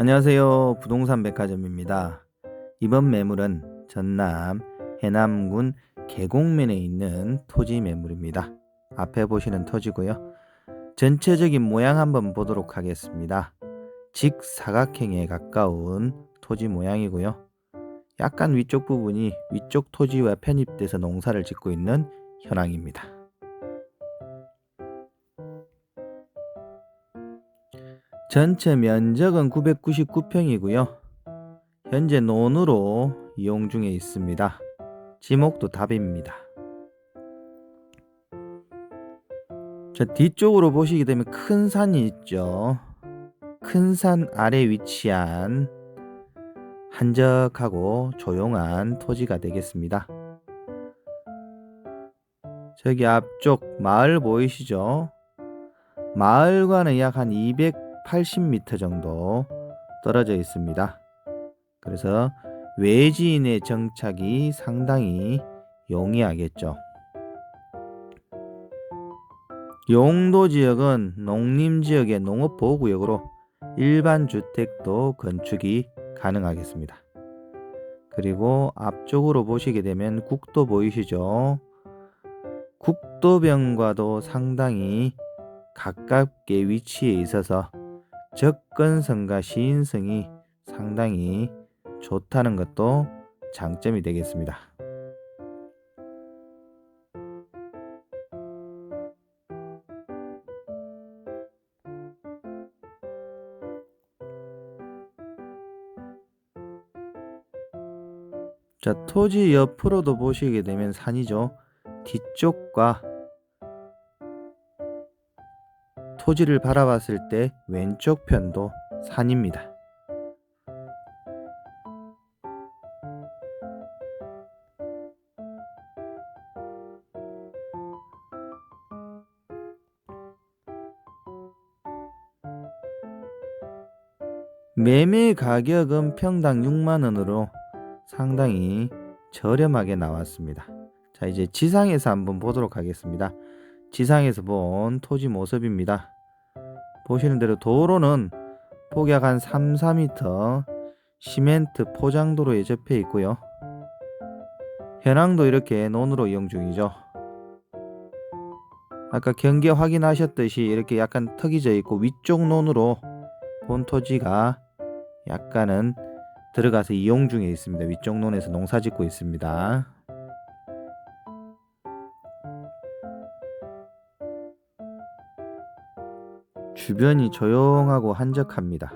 안녕하세요. 부동산 백화점입니다. 이번 매물은 전남 해남군 계곡면에 있는 토지 매물입니다. 앞에 보시는 토지고요. 전체적인 모양 한번 보도록 하겠습니다. 직사각형에 가까운 토지 모양이고요. 약간 위쪽 부분이 위쪽 토지와 편입돼서 농사를 짓고 있는 현황입니다. 전체 면적은 999평이고요. 현재 논으로 이용 중에 있습니다. 지목도 답입니다. 자, 뒤쪽으로 보시게 되면 큰 산이 있죠. 큰 산 아래 위치한 한적하고 조용한 토지가 되겠습니다. 저기 앞쪽 마을 보이시죠? 마을과는 약 한 280m 정도 떨어져 있습니다. 그래서 외지인의 정착이 상당히 용이하겠죠. 용도 지역은 농림 지역의 농업 보호 구역으로 일반 주택도 건축이 가능하겠습니다. 그리고 앞쪽으로 보시게 되면 국도 보이시죠? 국도병과도 상당히 가깝게 위치해 있어서 접근성과 시인성이 상당히 좋다는 것도 장점이 되겠습니다. 자, 토지 옆으로도 보시게 되면 산이죠. 뒤쪽과 토지를 바라봤을 때 왼쪽 편도 산입니다. 매매 가격은 평당 6만 원으로 상당히 저렴하게 나왔습니다. 자, 이제 지상에서 한번 보도록 하겠습니다. 지상에서 본 토지 모습입니다. 보시는 대로 도로는 폭약 한 3, 4m 시멘트 포장도로에 접해 있고요. 현황도 이렇게 논으로 이용 중이죠. 아까 경계 확인하셨듯이 이렇게 약간 턱이 져 있고 위쪽 논으로 본 토지가 약간은 들어가서 이용 중에 있습니다. 위쪽 논에서 농사 짓고 있습니다. 주변이 조용하고 한적합니다.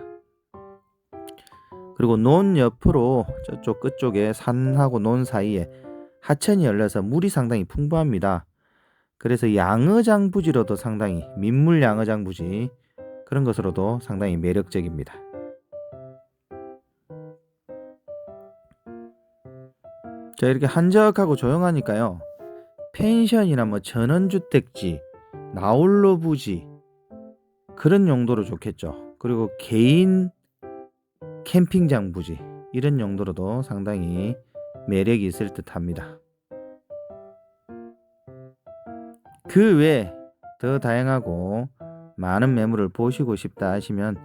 그리고 논 옆으로 저쪽 끝쪽에 산하고 논 사이에 하천이 열려서 물이 상당히 풍부합니다. 그래서 양어장 부지로도 상당히 민물 양어장 부지 그런 것으로도 상당히 매력적입니다. 자 이렇게 한적하고 조용하니까요. 펜션이나 뭐 전원주택지, 나홀로 부지 그런 용도로 좋겠죠. 그리고 개인 캠핑장 부지 이런 용도로도 상당히 매력이 있을 듯 합니다. 그 외에 더 다양하고 많은 매물을 보시고 싶다 하시면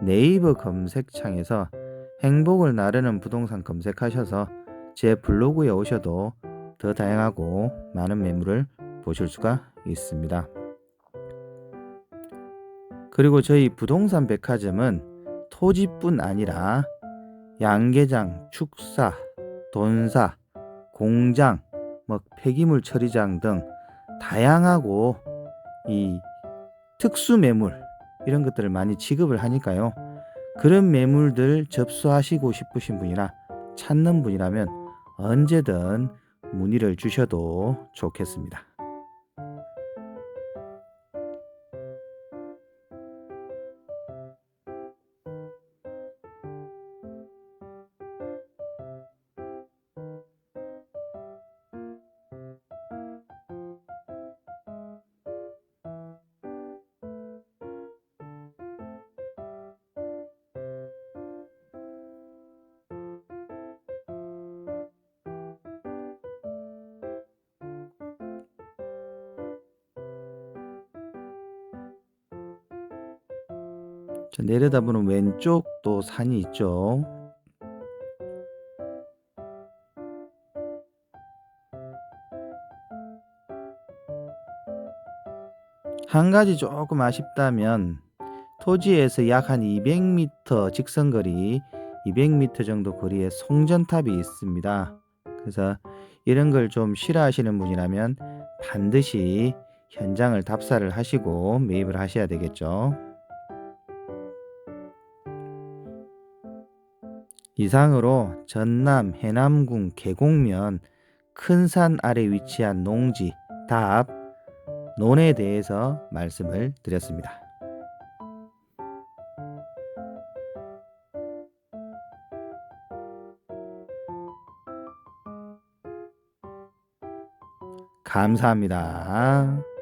네이버 검색창에서 행복을 나르는 부동산 검색하셔서 제 블로그에 오셔도 더 다양하고 많은 매물을 보실 수가 있습니다. 그리고 저희 부동산 백화점은 토지뿐 아니라 양계장, 축사, 돈사, 공장, 뭐 폐기물 처리장 등 다양하고 이 특수 매물 이런 것들을 많이 취급을 하니까요. 그런 매물들 접수하시고 싶으신 분이나 찾는 분이라면 언제든 문의를 주셔도 좋겠습니다. 자, 내려다보는 왼쪽 또 산이 있죠. 한 가지 조금 아쉽다면 토지에서 약 한 200m 직선거리, 200m 정도 거리에 송전탑이 있습니다. 그래서 이런 걸 좀 싫어하시는 분이라면 반드시 현장을 답사를 하시고 매입을 하셔야 되겠죠. 이상으로 전남 해남군 계곡면 큰 산 아래 위치한 농지 답 논에 대해서 말씀을 드렸습니다. 감사합니다.